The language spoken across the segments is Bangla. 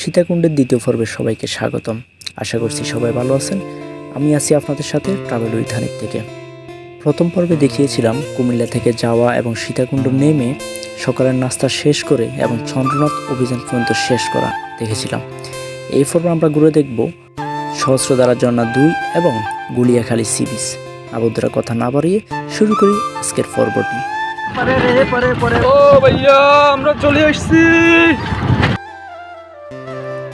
সীতাকুণ্ডের দ্বিতীয় পর্বে সবাইকে স্বাগতম। আশা করছি সবাই ভালো আছেন। আমি আছি আপনাদের সাথে ট্রাভেল উইথ হানিফ থেকে। প্রথম পর্বে দেখিয়েছিলাম কুমিল্লা থেকে যাওয়া এবং সীতাকুণ্ড নেমে সকালের নাস্তা শেষ করে এবং চন্দ্রনাথ অভিযান পর্যন্ত শেষ করা দেখেছিলাম। এই পর্বে আমরা ঘুরে দেখব সহস্রধারা ঝর্ণা দুই এবং গুলিয়াখালী সি বিচ। আবুদ্রা কথা না বাড়িয়ে শুরু করি আজকের পর্বটি। ও ভাইয়া আমরা চলে আসছি।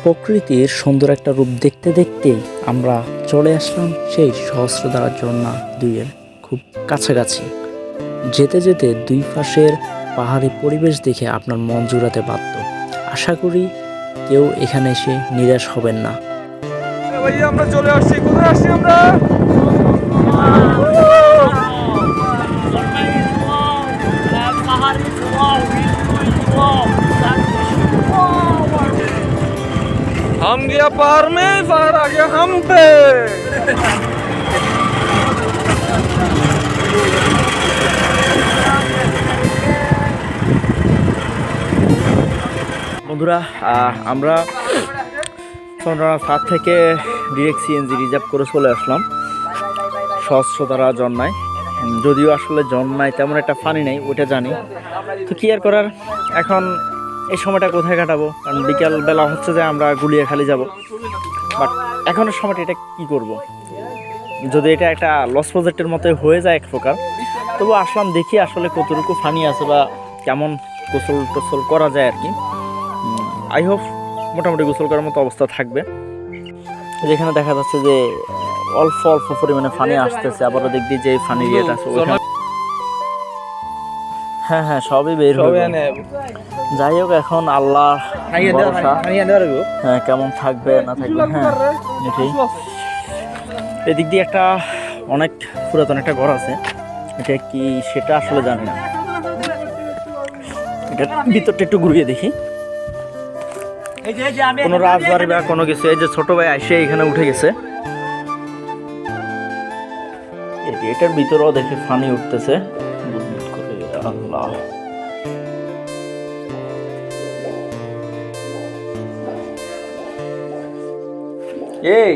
প্রকৃতির সুন্দর একটা রূপ দেখতে দেখতে আমরা চলে আসলাম সেই সহস্রধারা ঝর্ণা দুইয়ের খুব কাছাকাছি। যেতে যেতে দুই পাশের পাহাড়ি পরিবেশ দেখে আপনার মন জুড়াতে বাধ্য। আশা করি কেউ এখানে এসে নিরাশ হবেন না। এ ভাইয়া আমরা চলে আসছি। কোথায় আসছি আমরা? हम गया पार में पार आ गया हम पे বন্ধুরা আহ, আমরা চন্দ্রনাথ ফাঁক থেকে ডিরেক্ট সিএনজি রিজার্ভ করে চলে আসলাম সহস্রধারা জন্মায় উম, যদিও আসলে জন্মায় তেমন একটা ফানি নেই ওটা জানি তো কি আর করার এখন এই সময়টা কোথায় কাটাবো? কারণ বিকালবেলা হচ্ছে যে আমরা গুলিয়াখালি যাব। বাট এখনের সময়টা এটা কি করব। যদি এটা একটা লস প্রজেক্টের মতো হয়ে যায় এক প্রকার তবু আসলাম দেখি আসলে কতটুকু ফানি আছে বা কেমন গোসল টোসল করা যায় আর কি। আই হোপ মোটামুটি গোসল করার মতো অবস্থা থাকবে। যেখানে দেখা যাচ্ছে যে অল্প অল্প পরিমাণে ফানি আসতেছে আবারও দেখবি যে ফানি ইয়েটা আছে হ্যাঁ হ্যাঁ সবই বের হবে যাই হোক এখন আল্লাহ হ্যাঁ কেমন থাকবে না থাকবে হ্যাঁ এটাই এদিক দিয়ে একটা অনেক পুরাতন একটা ঘর আছে। এটা কি সেটা আসলে জানি না। এটা ভিতরটা একটু ঘুরিয়ে দেখি। কোনো রাজবাড়ি বা কোনো কিছু এই যে ছোট ভাই আইসে এখানে উঠে গেছে। এটার ভিতরেও দেখে ফানি উঠতেছে। আল্লাহ। এই।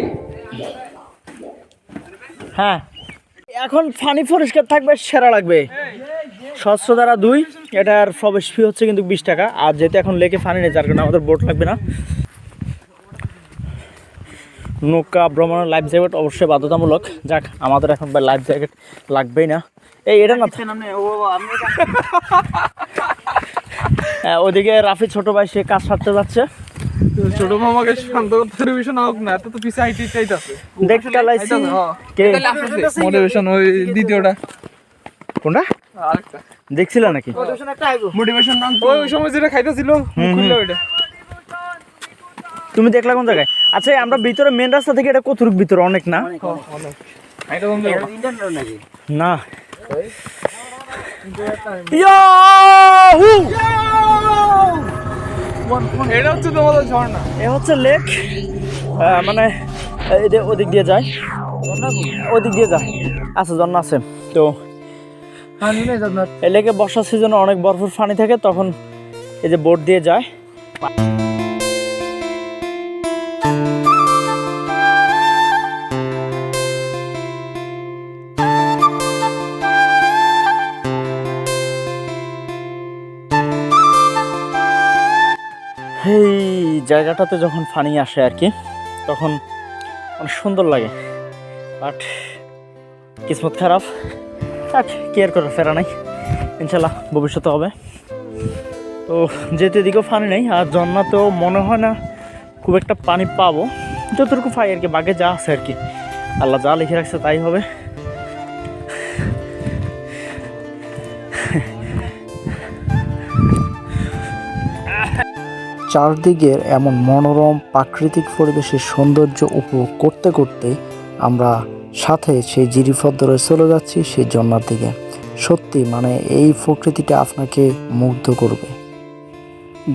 হ্যাঁ। এখন ফানি পরিষ্কার থাকবে সেরা লাগবে। স্বচ্ছ দ্বারা দুই এটার প্রবেশ ফি হচ্ছে কিন্তু বিশ টাকা। আর যেহেতু এখন লেকে ফানি নেই যার কারণে আমাদের বোট লাগবে না। নৌকা ভ্রমণের লাইফ জ্যাকেট অবশ্যই বাধ্যতামূলক। যাক আমাদের এখন লাইফ জ্যাকেট লাগবেই না। এই এটা না ওদিকে রাফি ছোট ভাই সে কাজ সারতে যাচ্ছে। ছোট মামাকে শান্ত করতে পরিবেশন হোক না এত তো পিছে আইটি চাইতাছে। দেখতে লাইছি কে? মোটিভেশন ওই দ্বিতীয়টা। কোনটা? আরেকটা। দেখছিল নাকি? মোটিভেশন নাম ওই ওই সময় যেটা খাইতেছিল খুললো ওইটা। তুমি দেখলা কোন জায়গায়? আচ্ছা আমরা ভিতরে মেন রাস্তা থেকে এটা কতটুক ভিতরে? অনেক না? এটা বন্ধ করো। না। ইয়াহু! এটা হচ্ছে তোমাদের ঝর্ণা। এ হচ্ছে লেক। মানে ওদিক দিয়ে যায়। ওদিক দিয়ে যায়। আচ্ছা জন্ম আছে। তো এই লেকে বর্ষার সিজনে অনেক বরফের পানি থাকে তখন এই যে বোট দিয়ে যায়। জায়গাটাতে যখন পানি আসে আর কি, তখন অনেক সুন্দর লাগে। বাট কিসমত খারাপ থাক কেয়ার করে ফেরা নাই। ইনশাল্লাহ ভবিষ্যতে হবে। তো যেহেতু এদিকেও পানি নেই, আর জন্নাতেও মনে হয় না খুব একটা পানি পাবো। যতটুকু পাই আর কি বাগে যা আছে আর কি। আল্লাহ যা লিখে রাখছে তাই হবে। চারদিকের এমন মনোরম প্রাকৃতিক পরিবেশের সৌন্দর্য উপভোগ করতে করতে আমরা সাথে সেই জিরিপথ ধরে চলে যাচ্ছি সেই জন্নার দিকে। সত্যি মানে এই প্রকৃতিটা আপনাকে মুগ্ধ করবে।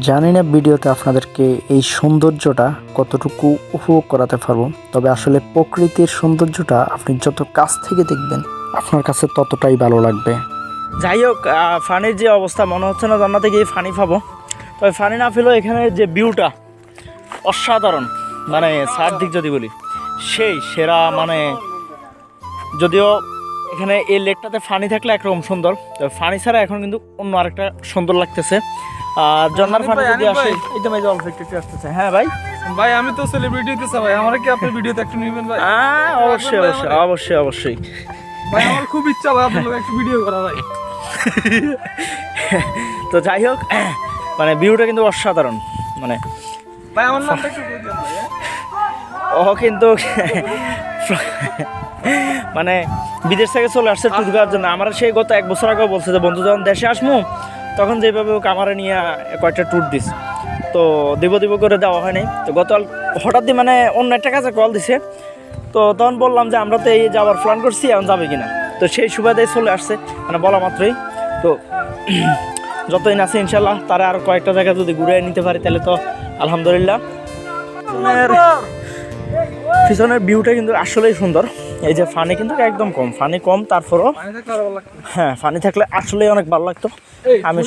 জানি না ভিডিওতে আপনাদেরকে এই সৌন্দর্যটা কতটুকু উপভোগ করাতে পারব, তবে আসলে প্রকৃতির সৌন্দর্যটা আপনি যত কাছ থেকে দেখবেন, আপনার কাছে ততটাই ভালো লাগবে। যাই হোক ফানির যে অবস্থা, মনে হচ্ছে না জান্নাতে গিয়ে ফানি পাবো। তবে ফানি না পেলেও এখানে যে ভিউটা অসাধারণ। মানে সার দিক যদি বলি সেই সেরা মানে যদিও এখানে এই লেকটাতে ফানি থাকলে একরকম সুন্দর তবে ফানি ছাড়া এখন কিন্তু অন্য আরেকটা সুন্দর লাগতেছে। আর জন্নার ফানি যদি আসে ভাই। এই অল্প একটু আসতেছে। হ্যাঁ ভাই? ভাই আমি তো সেলিব্রিটি হইতেছে ভাই আমার কি আপনি ভিডিওতে একটু নেবেন ভাই? হ্যাঁ অবশ্যই অবশ্যই অবশ্যই অবশ্যই। ভাই আমার খুব ইচ্ছা ভাই আপনার একটু ভিডিও করা ভাই। তো যাই হোক মানে ভিউটা কিন্তু অসাধারণ মানে আমার? ও কিন্তু মানে বিদেশ থেকে চলে আসছে ট্যুর করার জন্য। আমার সেই গত এক বছর আগে বলছে যে বন্ধু যখন দেশে আসব তখন যেভাবে ও কামারে নিয়ে কয়েকটা ট্যুর দিস। তো দিব দিব করে দেওয়া হয় নাই তো গত হঠাৎই মানে অন্য একটা কাছে কল দিছে। তো তখন বললাম যে আমরা তো এই যাওয়ার প্ল্যান করছি এখন যাবে কিনা? তো সেই সুবাদে চলে আসছে মানে বলা মাত্রই। তো যতদিন আছে ইনশাল্লাহ তারা আরও কয়েকটা জায়গা যদি ঘুরে নিতে পারি তাহলে তো আলহামদুলিল্লাহ। পিছনের- ভিউটা কিন্তু আসলেই সুন্দর। এই যে ফানি কিন্তু একদম কম ফানি কম তারপরও আরও হ্যাঁ ফানি থাকলে আসলেই অনেক ভালো লাগতো। আমি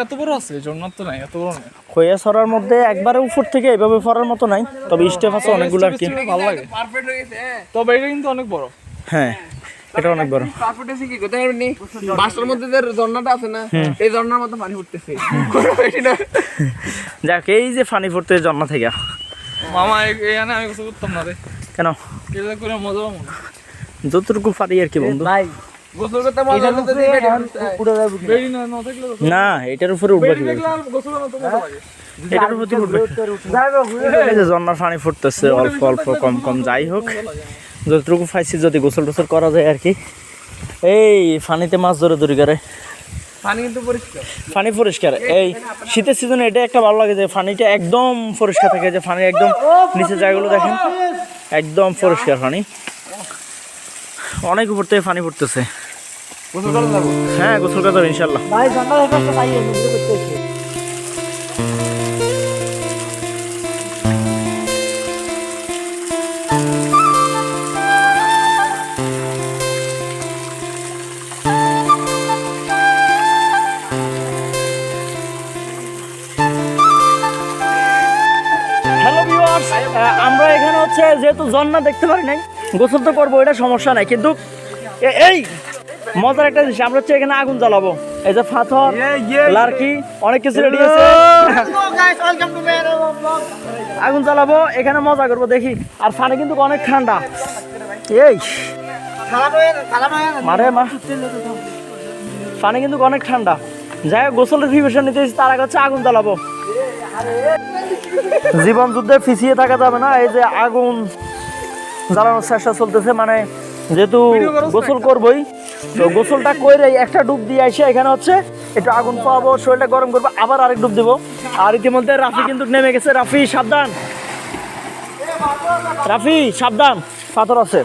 এত বড় আছে? জন্নাত তো নাই এত বড় নাই। হয়ে সরার মধ্যে একবারে উপর থেকে এভাবে ফরার মতো নাই তবে স্টেপ আছে অনেকগুলো আর কি। ভালো লাগে। পারফেক্ট হয়ে গেছে হ্যাঁ। তবে এটা কিন্তু অনেক বড়। হ্যাঁ। এটা অনেক বড়। হয়েছে কি কোথায় পারবেন বাসটার মধ্যে যে ঝর্ণাটা আছে না এই ঝর্ণার মতো পানি উঠতেছে কোনো বেশি না। যাক এই যে ফানি পড়তে জন্ম থেকে। মামা এখানে আমি কিছু করতাম না রে। কেন? এটা করে মজা পাবো না। যতটুকু পারি আর কি বন্ধু। বেরি না এটার উপরে উঠবে এটার উপর উঠবে। ঝর্ণার পানি ফুটতেছে অল্প অল্প কম কম যাই হোক। যতটুকু পাইছি যদি গোসল টোসল করা যায় আর কি। এই পানিতে মাছ ধরে ধরি করে। পানি কিন্তু পরিষ্কার। পানি পরিষ্কার। এই শীতের সিজনে এটা একটা ভালো লাগে যে পানিটা একদম পরিষ্কার থাকে যে পানি একদম নিচে জায়গাগুলো দেখেন একদম পরিষ্কার পানি। অনেক উপর থেকে পানি পড়তেছে। গোসল করা যাব? হ্যাঁ গোসল হবে ইনশাল্লাহ। যেহেতু ঝর্ণা দেখতে পারি নাই গোসল তো করব এটা সমস্যা নাই। কিন্তু এই মজার একটা জিনিস আমরা হচ্ছে এখানে আগুন জ্বালাবো। এই যে পাথর লার্কি অনেক কিছু রেডি আছে। আগুন জ্বালাবো এখানে মজা করব দেখি। আর পানি কিন্তু অনেক ঠান্ডা। এই মারে মা। পানি কিন্তু অনেক ঠান্ডা। যাই হোক গোসলের প্রিপারেশন নিতে তার আগে হচ্ছে আগুন জ্বালাবো। জীবন যুদ্ধে পিছিয়ে থাকা যাবে না এই যে আগুন জ্বালানোর চেষ্টা চলতেছে মানে যেহেতু গোসল করবই তো গোসলটা করে একটা ডুব দিয়ে আসে এখানে হচ্ছে একটু আগুন পাবো শরীরটা গরম করব আবার আরেক ডুব দেবো। আর ইতিমধ্যে রাফি কিন্তু নেমে গেছে রাফি সাবধান। রাফি সাবধান পাথর আছে।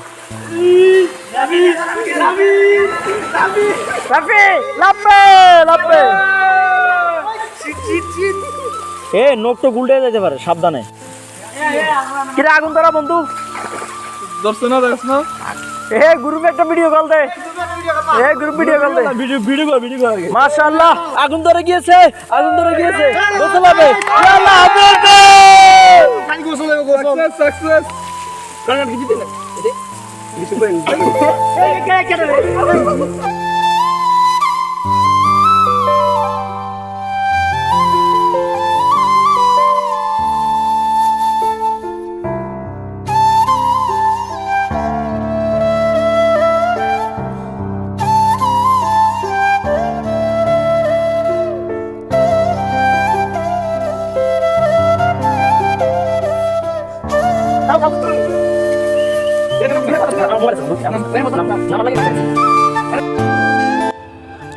রাফি এ নোক তো গুলটে যেতে পারে সাবধানে কিরে আগুন ধরা বন্ধু ধরছে না দেখছ না এ গ্রুপে একটা ভিডিও কল দে এ গ্রুপ ভিডিও কল দে ভিডিও ভিডিও ভিডিও মাশাআল্লাহ আগুন ধরে গিয়েছে আগুন ধরে গিয়েছে গোসল হবে আল্লাহ হাফেজ সাকসেস সাকসেস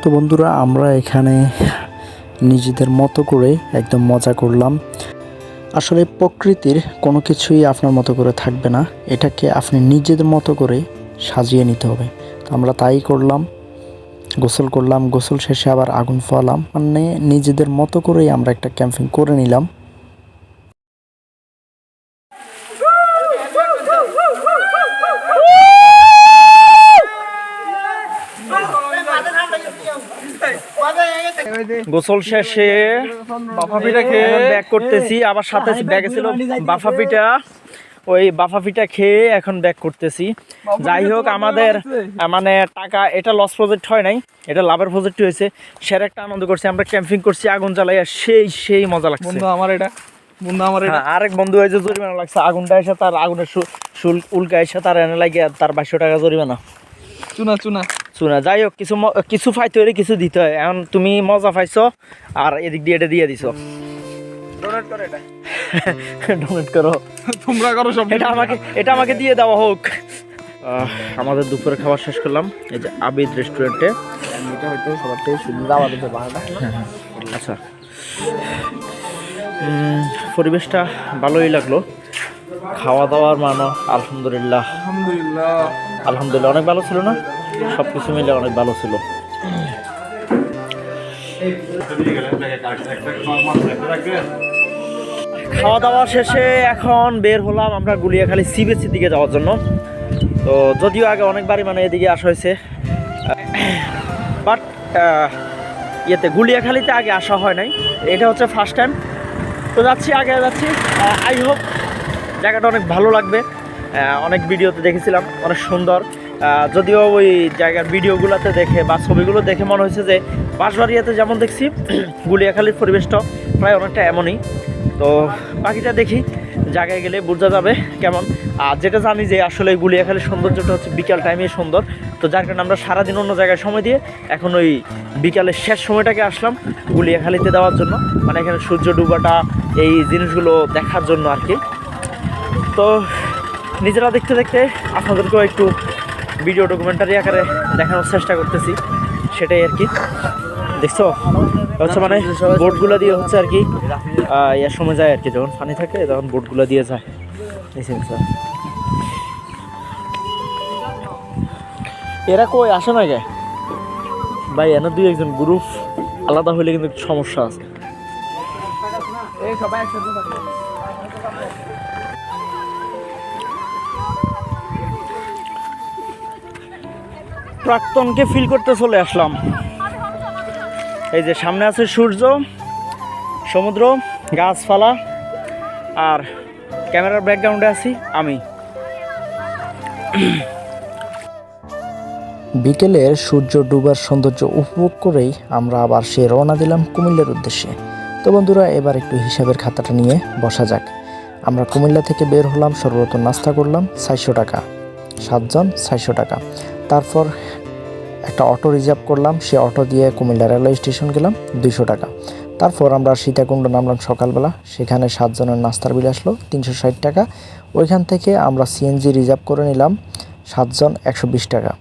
তো বন্ধুরা, আমরা এখানে নিজেদের মতো করে একদম মজা করলাম। আসলে প্রকৃতির কোনো কিছুই আপনার মতো করে থাকবে না। এটাকে আপনি নিজেদের মতো করে সাজিয়ে নিতে হবে। তো আমরা তাই করলাম, গোসল করলাম, গোসল শেষে আবার আগুন ফোয়ালাম মানে নিজেদের মতো করেই আমরা একটা ক্যাম্পিং করে নিলাম। গোসল শেষে বাফা পিঠা খেয়ে। ব্যাক করতেছি। আবার সাথে ব্যাগে ছিল বাফা পিঠা। ওই বাফা পিঠা খেয়ে এখন ব্যাক করতেছি। যাই হোক আমাদের মানে টাকা এটা লস প্রজেক্ট হয় নাই এটা লাভের প্রজেক্ট হয়েছে। সের একটা আনন্দ করছি আমরা ক্যাম্পিং করছি আগুন জ্বালাইয়া সেই সেই মজা লাগছে। বন্ধু আমার এটা বন্ধু আমার এটা। হ্যাঁ, আরেক বন্ধু হয়েছে জরিমানা লাগছে আগুনটা এসে তার আগুনের শু- উল্কা এসে তার এনে লাগে তার বাইশশো টাকা জরিমানা। চুনা চুনা। শোনা যাই হোক কিছু কিছু ফাইতে হলে কিছু দিতে হয়। এখন তুমি মজা পাইছো আর এদিক দিয়ে এটা দিয়ে দিছো। ডোনেট করে এটা। ডোনেট করো। তোমরা করো সব। এটা আমাকে এটা আমাকে দিয়ে দেওয়া হোক। আমাদের দুপুরে খাবার শেষ করলাম। এই যে আবিদ রেস্টুরেন্টে। এটা হয়তো সবার থেকে সুন্দর দাওয়া দিতে আচ্ছা। পরিবেশটা ভালোই লাগল। খাওয়া দাওয়ার মানো আলহামদুলিল্লাহ। আলহামদুলিল্লাহ। আলহামদুলিল্লাহ, অনেক ভালো ছিল না? সব কিছু মিলে অনেক ভালো ছিল। খাওয়া দাওয়া শেষে এখন বের হলাম আমরা গুলিয়াখালী সিবিএসসির দিকে যাওয়ার জন্য। তো যদিও আগে অনেকবারই মানে এদিকে আসা হয়েছে। বাট ইয়েতে গুলিয়াখালীতে আগে আসা হয় নাই। এটা হচ্ছে ফার্স্ট টাইম তো যাচ্ছি, আগে যাচ্ছি। আই হোপ জায়গাটা অনেক ভালো লাগবে। অনেক ভিডিওতে দেখেছিলাম, অনেক সুন্দর। যদিও ওই জায়গার ভিডিওগুলোতে দেখে বা ছবিগুলো দেখে মনে হয়েছে যে বাঁশবাড়িয়াতে যেমন দেখছি, গুলিয়াখালীর পরিবেশটা প্রায় অনেকটা এমনই। তো বাকিটা দেখি, জায়গায় গেলে বোঝা যাবে কেমন। আর যেটা জানি যে আসলে গুলিয়াখালীর সৌন্দর্যটা হচ্ছে বিকাল টাইমে সুন্দর। তো যার কারণে আমরা সারাদিন অন্য জায়গায় সময় দিয়ে এখন ওই বিকালের শেষ সময়টাকে আসলাম গুলিয়াখালীতে দেওয়ার জন্য। মানে এখানে সূর্য ডুবাটা, এই জিনিসগুলো দেখার জন্য আর কি। তো নিজেরা দেখতে দেখতে আপনাদেরকেও একটু ভিডিও ডকুমেন্টারি আকারে দেখানোর চেষ্টা করতেছি। সেটাই আর কি। দেখছ? হচ্ছে মানে বোটগুলো দিয়ে হচ্ছে আর কি ইয়ার সময় যায় আর কি। যখন পানি থাকে, তখন বোটগুলো দিয়ে যায়। এরা কই? আসে না গে ভাই, এনে দুই একজন গ্রুপ আলাদা হইলে কিন্তু সমস্যা আছে। প্রাক্তনকে ফিল করতে চলে আসলাম। এই যে সামনে আছে সূর্য, সমুদ্র, গাছপালা, আর ক্যামেরার ব্যাকগ্রাউন্ডে আছি আমি। বিকেলের সূর্য ডুবার সৌন্দর্য উপভোগ করেই আমরা আবার সে রওনা দিলাম কুমিল্লার উদ্দেশ্যে। তো বন্ধুরা, এবার একটু হিসাবের খাতাটা নিয়ে বসা যাক। আমরা কুমিল্লা থেকে বের হলাম, সর্বপ্রথম নাস্তা করলাম, চারশো টাকা। সাতজন, চারশো টাকা। তারপর একটা অটো রিজার্ভ করলাম, সে অটো দিয়ে কুমিল্লা রেলওয়ে স্টেশন গেলাম, দুইশো টাকা। তারপর আমরা সীতাকুণ্ড নামলাম সকালবেলা, সেখানে সাতজনের নাস্তার বিল আসলো, তিনশো ষাট টাকা। ওইখান থেকে আমরা সিএনজি রিজার্ভ করে নিলাম, সাতজন একশো বিশ টাকা।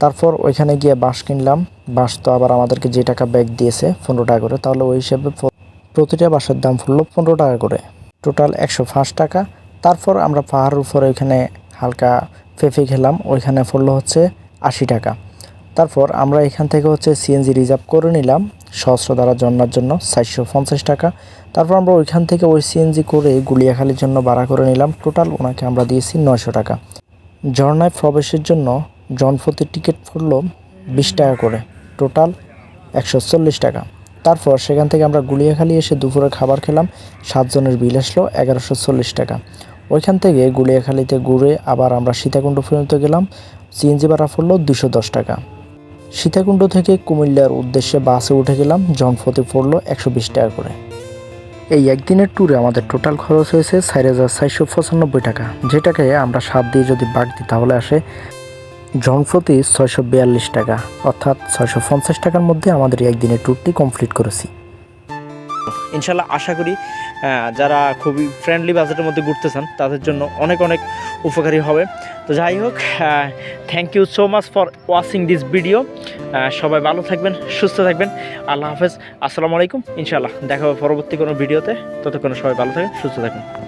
তারপর ওইখানে গিয়ে বাঁশ কিনলাম, বাঁশ তো আবার আমাদেরকে যে টাকা ব্যাগ দিয়েছে পনেরো টাকা করে, তাহলে ওই হিসাবে প্রতিটা বাঁশের দাম পড়ল পনেরো টাকা করে। টোটাল একশো পাঁচ টাকা। তারপর আমরা পাহাড়ের উপরে ওইখানে হালকা ফেফে খেলাম, ওইখানে পড়ল হচ্ছে আশি টাকা। তারপর আমরা এখান থেকে হচ্ছে সিএনজি রিজার্ভ করে নিলাম। সহস্র দ্বারা জন্নার জন্য চারশো পঞ্চাশ টাকা। তারপর আমরা ওইখান থেকে ওই সিএনজি করে গুলিয়াখালির জন্য ভাড়া করে নিলাম। টোটাল ওনাকে আমরা দিয়েছি নয়শো টাকা। ঝর্ণায় প্রবেশের জন্য জনপ্রতি টিকিট পড়ল বিশ টাকা করে। টোটাল একশো চল্লিশ টাকা। তারপর সেখান থেকে আমরা গুলিয়াখালি এসে দুপুরে খাবার খেলাম। সাতজনের বিল আসলো এগারোশো চল্লিশ টাকা। ওইখান থেকে গুলিয়াখালিতে ঘুরে আবার আমরা সীতাকুণ্ড পর্যন্ত গেলাম। সিএনজি ভাড়া পড়ল দুশো দশ টাকা। সীতাকুণ্ড থেকে কুমিল্লার উদ্দেশ্যে বাসে উঠে গেলাম জনপ্রতি পড়ল একশো বিশ টাকা করে। এই একদিনের ট্যুরে আমাদের টোটাল খরচ হয়েছে চার হাজার চারশো পঁচানব্বই টাকা, যেটাকে আমরা সাত দিয়ে যদি বাদ দিই তাহলে আসে জনপ্রতি ছয়শো বিয়াল্লিশ টাকা, অর্থাৎ ছয়শো পঞ্চাশ টাকার মধ্যে আমাদের একদিনের ট্যুরটি কমপ্লিট করেছি। ইনশাল্লাহ আশা করি যারা খুবই ফ্রেন্ডলি বাজেটের মধ্যে ঘুরতে চান, তাদের জন্য অনেক অনেক উপকারী হবে। তো যাই হোক thank you so much for watching this video সবাই ভালো থাকবেন, সুস্থ থাকবেন। আল্লাহ হাফেজ। আসসালামু আলাইকুম। ইনশাআল্লাহ দেখা হবে পরবর্তী কোনো ভিডিওতে ততক্ষণ সবাই ভালো থাকবেন, সুস্থ থাকবেন।